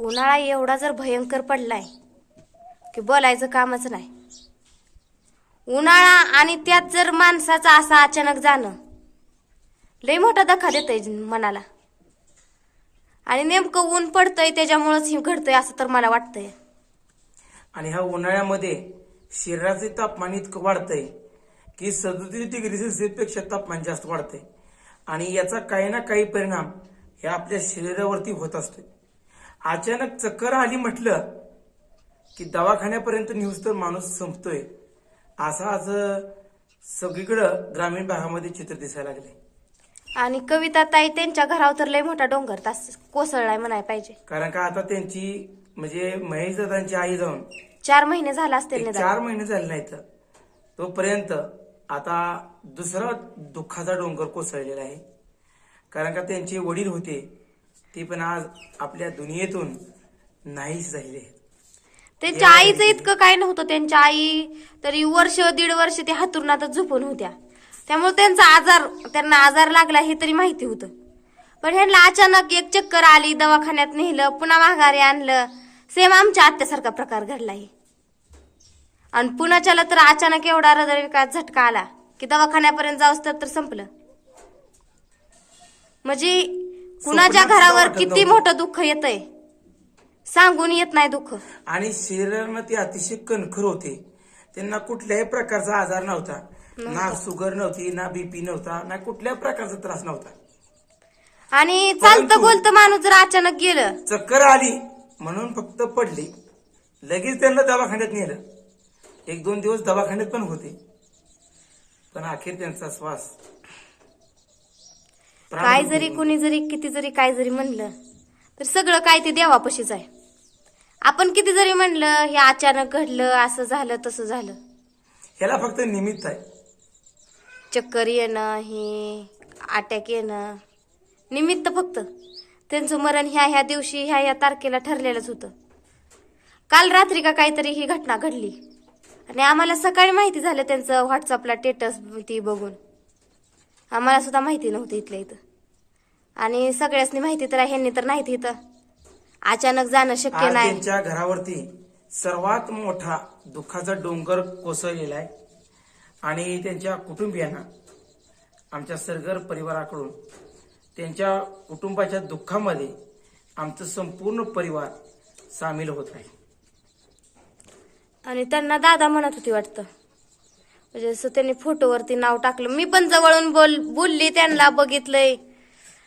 उन्हाळा एवढा जर भयंकर पडलाय की बोलायचं कामच नाही. उन्हाळा आणि त्यात जर माणसाचं असं अचानक जाणं लय मोठा धक्का देतय मनाला. आणि नेमकं ऊन पडतंय त्याच्यामुळंच हे घडतंय असं तर मला वाटतंय. आणि ह्या उन्हाळ्यामध्ये शरीराचे तापमान इतकं वाढतंय की सदोतीस डिग्री सेल्सिअसपेक्षा तापमान जास्त वाढतंय. आणि याचा काही ना काही परिणाम हे आपल्या शरीरावरती होत असतोय. अचानक चक्कर आली म्हटलं की दवाखान्यापर्यंत न्यूज तर माणूस संपतोय. असं आज सगळीकडं ग्रामीण भागामध्ये चित्र दिसायला लागले. आणि कविता ताई त्यांच्या घरावर तर लय मोठा डोंगर तास कोसळलाय म्हणाय पाहिजे. कारण का आता त्यांची म्हणजे महेश दादांची आई जाऊन चार महिने झाला असतील. चार महिने झाले नाहीत. तोपर्यंत आता दुसरा दुःखाचा डोंगर कोसळलेला आहे. कारण का त्यांचे वडील होते ते पण आज आपल्या दुनियेतून नाहीच आहेत त्यांच्या आईचं इतकं काय नव्हतं. त्यांच्या आई तरी वर्ष दीड वर्ष ते हातुरणातच झोपून होत्या. त्यामुळे त्यांचा आजार त्यांना आजार लागला हे तरी माहिती होतं. पण ह्यांना अचानक एक चक्कर आली दवाखान्यात नेलं पुन्हा माघारी आणलं. सेम आमच्या आत्यासारखा प्रकार घडला आहे आणि पुण्याच्याला तर अचानक एवढा हृदयविकास झटका आला की दवाखान्यापर्यंत जाऊस तर संपलं. म्हणजे कुणाच्या घरावर किती. मोठं दुःख येतंय? सांगून येत नाही दुःख. आणि शरीरानं ते अतिशय कणखर होते. त्यांना कुठल्याही प्रकारचा आजार नव्हता. ना शुगर नव्हती ना बीपी नव्हता ना कुठल्याही प्रकारचा त्रास नव्हता. आणि चालतं बोलतं माणूस जर अचानक गेलं? चक्कर आली म्हणून फक्त पडली. लगेच त्यांना दवाखान्यात नेलं. एक दोन दिवस दवाखान्यात पण होते. पण अखेर त्यांचा श्वास काय जरी कुणी जरी किती जरी काय जरी म्हणलं तर सगळं काय ते देवापशीच आहे. आपण किती जरी म्हणलं हे अचानक घडलं असं झालं तसं झालं. ह्याला फक्त निमित्त आहे. चक्कर येणं हे अटॅक येणं निमित्त फक्त. त्यांचं मरण ह्या ह्या दिवशी ह्या ह्या तारखेला ठरलेलंच होतं. काल रात्री का काहीतरी ही घटना घडली. आणि आम्हाला सकाळी माहिती झालं त्यांचं व्हॉट्सअपला टेटस ती बघून. आम्हाला सुद्धा माहिती नव्हती इथल्या इथं. आणि सगळ्यासनी माहिती तर आहे, ह्यांनी तर नाहीत इथं. अचानक जाणं शक्य आज नाही. त्यांच्या घरावरती सर्वात मोठा दुःखाचा डोंगर कोसळलेला आहे आणि त्यांच्या कुटुंबियांना आमच्या सरगर परिवाराकडून त्यांच्या कुटुंबाच्या दुःखामध्ये आमचं संपूर्ण परिवार सामील होत आहे. आणि त्यांना दादा म्हणत होती वाटतं. म्हणजे असं त्यांनी फोटोवरती नाव टाकलं. मी पण जवळून बोल बोलली त्यांना बघितलंय.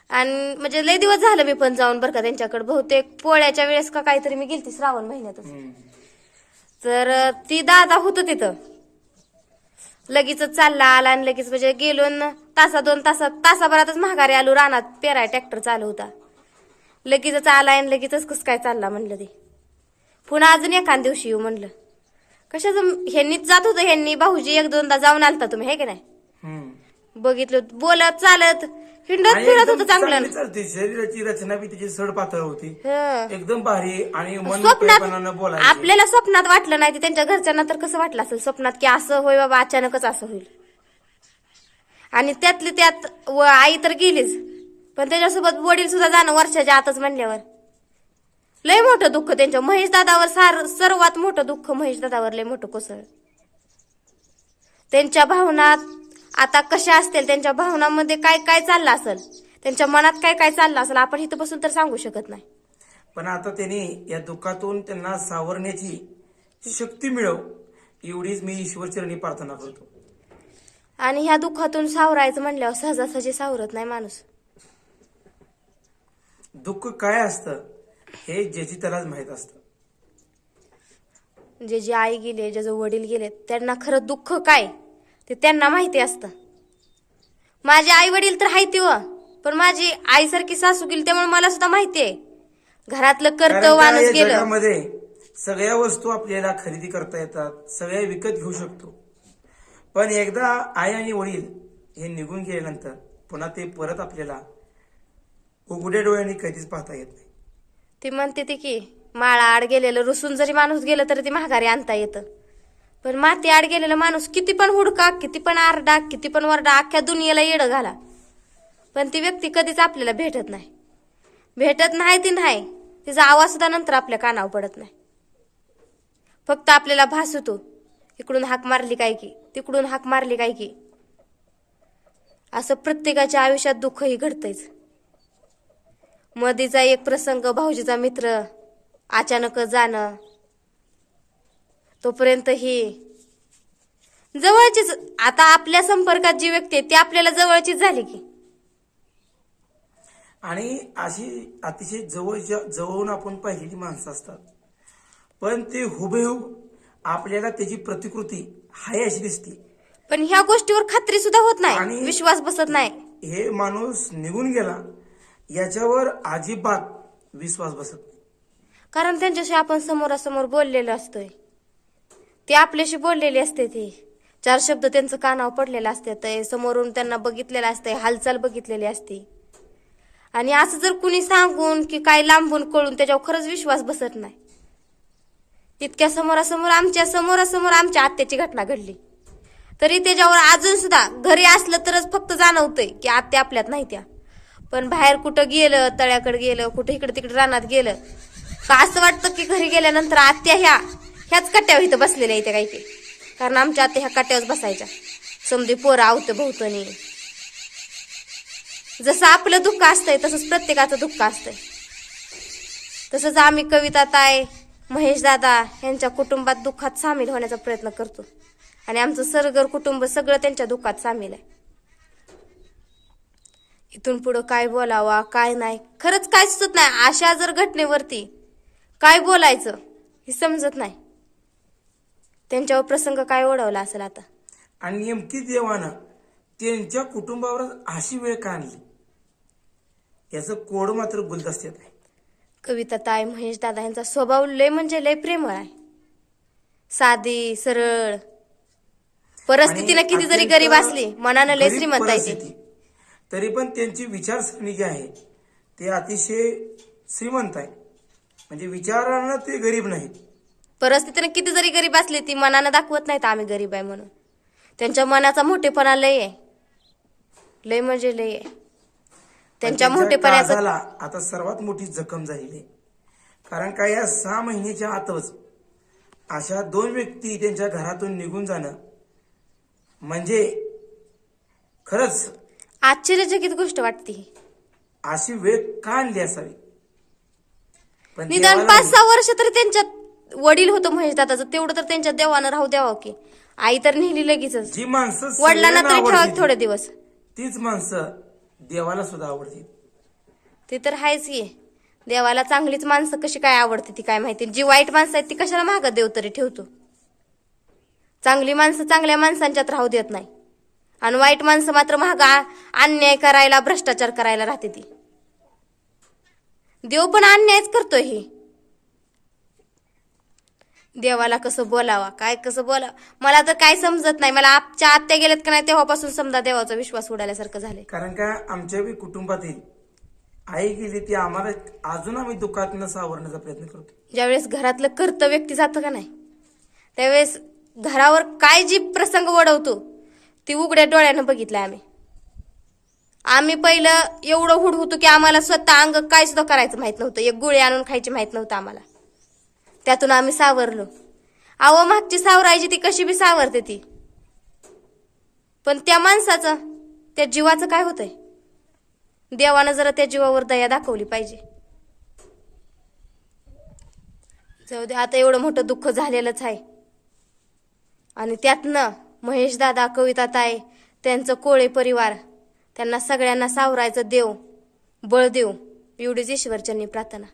आणि म्हणजे लय दिवस झालं मी पण जाऊन बरं का त्यांच्याकडे. बहुतेक पोळ्याच्या वेळेस का काहीतरी मी गेलती श्रावण महिन्यातच. तर ती दादा होतं तिथं. लगेच चालला आला आणि लगेच म्हणजे गेलो तासा दोन तासात तासाभरातच महागारी आलो. रानात पेराय ट्रॅक्टर चालू होता. लगेचच आला आणि लगेचच कस काय चालला म्हणलं ते. पुन्हा अजून एखाद दिवशी येऊ म्हणलं. कशाचं? ह्यांनीच जात होतं ह्यांनी भाऊजी एक दोनदा जाऊन आलता तुम्ही हे की नाही? हम्म. बघितलं बोलत चालत हिंडत आणि फिरत एकदम होतं चांगलं. चांगली चालते शरीराची रचना बी तिची सड पातळ होती. हं. एकदम भारी आणि मन स्वप्नात बोलायची. आपल्याला स्वप्नात वाटलं नाही ते त्यांच्या घरच्यांना तर कसं वाटलं असेल? स्वप्नात की असं होय बाबा अचानकच असं होईल. आणि त्यातली त्यात व आई तर गेलीच. पण त्याच्यासोबत वडील सुद्धा जाणं वर्षाच्या आतच म्हणल्यावर. लय मोठं दुःख त्यांच्या महेश दादावर सार सर्वात मोठं दुःख महेश दादावर लय मोठं कोसळ. त्यांच्या भावना आता कशा असतील त्यांच्या भावनामध्ये काय काय चाललं असेल त्यांच्या मनात काय काय चाललं असेल आपण इथं बसून तर सांगू शकत नाही. पण आता त्यांनी या दुःखातून त्यांना सावरण्याची शक्ती मिळव एवढीच मी ईश्वरचरणी प्रार्थना करतो. आणि ह्या दुःखातून सावरायचं म्हणल्यावर सहजासहजी सावरत नाही माणूस. दुःख काय असतं? हे ज्याची त्यालाच माहीत असतं. जे जे आई गेले जे जे वडील गेले त्यांना खरं दुःख काय? ते त्यांना माहिती असतं. माझे आई वडील तर हायती व पण माझी आईसारखी सासू गेली त्यामुळे मला सुद्धा माहिती आहे. घरातलं कर्तव्य गेलं. जगामध्ये सगळ्या वस्तू आपल्याला खरेदी करता येतात सगळ्या विकत घेऊ शकतो. पण एकदा आई आणि वडील हे निघून गेल्यानंतर पुन्हा ते परत आपल्याला उघड्या डोळ्यांनी कधीच पाहता येत नाही. ती म्हणते ती की माळा आड गेलेलं रुसून जरी माणूस गेलं तरी ती महागारी आणता येतं. पण माती आड गेलेला माणूस किती पण हुडका किती पण आरडा किती पण वरडा अख्ख्या दुनियेला येडं घाला. पण ती व्यक्ती कधीच आपल्याला भेटत नाही. भेटत नाही ती नाही तिचा आवाज सुद्धा नंतर आपल्या कानावर पडत नाही. फक्त आपल्याला भासतो इकडून हाक मारली काय की तिकडून हाक मारली काय की. असं प्रत्येकाच्या आयुष्यात दुःखही घडतंयच. मधीचा एक प्रसंग भाऊजीचा मित्र अचानकच जाणं. तोपर्यंत ही जवळचीच आता आपल्या संपर्कात जी व्यक्ती आहे ती आपल्याला जवळचीच झाली की. आणि अशी अतिशय जवळच्या जवळून आपण पाहिलेली माणसं असतात. पण ते हुबेहूब आपल्याला त्याची प्रतिकृती हाय अशी दिसते. पण ह्या गोष्टीवर खात्री सुद्धा होत नाही आणि- विश्वास बसत नाही. हे माणूस निघून गेला याच्यावर अजिबात विश्वास बसत नाही. कारण त्यांच्याशी आपण समोरासमोर बोललेलो असतोय. ते आपल्याशी बोललेले असते ते. चार शब्द त्यांचं कानावर पडलेलं असते. ते समोरून त्यांना बघितलेलं असतंय हालचाल बघितलेली असते. आणि असं जर कुणी सांगून की काय लांबून कळून त्याच्यावर खरंच विश्वास बसत नाही. इतक्या समोरासमोर आमच्या समोरासमोर आमच्या आत्याची घटना घडली. तरी त्याच्यावर अजून सुद्धा घरी असलं तरच फक्त जाणवतंय की आत्या आपल्यात नाही त्या. पण बाहेर कुठं गेलं तळ्याकडे गेलं कुठं इकडे तिकडे रानात गेलं का असं वाटतं की घरी गेल्यानंतर आत्या ह्या ह्याच कट्ट्यावर इथं बसलेल्या इथे काही काही कारण आमच्या आत्या ह्या कट्ट्यावर बसायच्या. समधी पोरं आवतं भोवतणी जसं आपलं दुःख असतंय तसंच प्रत्येकाचं दुःख असतंय. तसंच आम्ही कविता ताय महेश दादा यांच्या कुटुंबात दुःखात सामील होण्याचा प्रयत्न करतो. आणि आमचं सरगर कुटुंब सगळं त्यांच्या दुःखात सामील आहे. इथून पुढं काय बोलावा काय नाही. खरंच काय सुचत नाही. अशा जर घटनेवरती काय बोलायचं हे समजत नाही. त्यांच्यावर प्रसंग काय ओढवला असेल आता? आणि नेमकी देवानं त्यांच्या कुटुंबावर अशी वेळ का आणली? याचं कोड मात्र गुलदस्त्यात आहे कविता ताई महेश दादा यांचा स्वभाव लय म्हणजे लय प्रेमळ आहे. साधी सरळ. परिस्थितीनं आणि किती जरी गरीब असली मनानं लय श्रीमंत आहे ती. तरी पण त्यांची विचारसरणी जी आहे. ते अतिशय श्रीमंत आहे म्हणजे विचारानं ते गरीब नाहीत. परिस्थितीनं किती जरी गरीब असली ती मनानं दाखवत नाहीत आम्ही गरीब आहे म्हणून. त्यांच्या मनाचा मोठेपणा लय आहे. लय म्हणजे लय आहे. त्यांच्या पण मोठेपणाचं काळजाला आता सर्वात मोठी जखम झालेली आहे. कारण का या सहा महिन्याच्या आतच अशा दोन व्यक्ती त्यांच्या घरातून निघून जाणं म्हणजे खरंच आश्चर्यचकित गोष्ट वाटते. ही अशी वेळ का आणली असावी? पण निदान देवाला पाच सहा वर्ष तरी त्यांच्यात वडील होतं महेश दादाचं. तेवढं तर त्यांच्या देवानं राहू द्यावं की. आई तर नेली लगेचच. जी माणसं वडिलांना सगळ्यांना तरी ठेवा आवडतील, थोडे दिवस. तीच माणसं देवाला सुद्धा आवडतील ते तर आहेच की. देवाला चांगलीच माणसं कशी काय आवडते ती काय माहिती? जी वाईट माणसं आहेत ती कशाला महाग देव तरी ठेवतो? चांगली माणसं चांगल्या माणसांच्यात राहू देत नाही. आणि वाईट माणसं मात्र महागा अन्याय करायला भ्रष्टाचार करायला राहते ती. देव पण अन्यायच करतोय हे. देवाला कसं बोलावा काय कसं बोला मला तर काय समजत नाही. मला आमच्या आत्या गेल्यात का नाही तेव्हापासून समजा देवाचा विश्वास उडाल्यासारखं झालंय. कारण का आमच्या बी कुटुंबातील आई गेली ती आम्हाला अजून आम्ही दुःखातनं सावरण्याचा प्रयत्न करतो. ज्यावेळेस घरातलं कर्त व्यक्ती जातं का नाही त्यावेळेस घरावर काय जी प्रसंग वडवतो ती उघड्या डोळ्यानं बघितलं आम्ही. आम्ही पहिलं एवढं हुड होतो की आम्हाला स्वतः अंग काय सुद्धा करायचं माहीत नव्हतं. एक गोळी आणून खायची माहीत नव्हतं आम्हाला. त्यातून आम्ही सावरलो. अहो मागची सावरायची ती कशी बी सावरते ती. पण त्या माणसाचं त्या जीवाचं काय होतंय? देवानं जरा त्या जीवावर दया दाखवली पाहिजे. जाऊ दे आता एवढं मोठं दुःख झालेलंच आहे. आणि त्यातनं महेश दादा कविता ताई त्यांचं कोळे परिवार त्यांना सगळ्यांना सावरायचं देव बळ देव एवढीच ईश्वरचरणी प्रार्थना.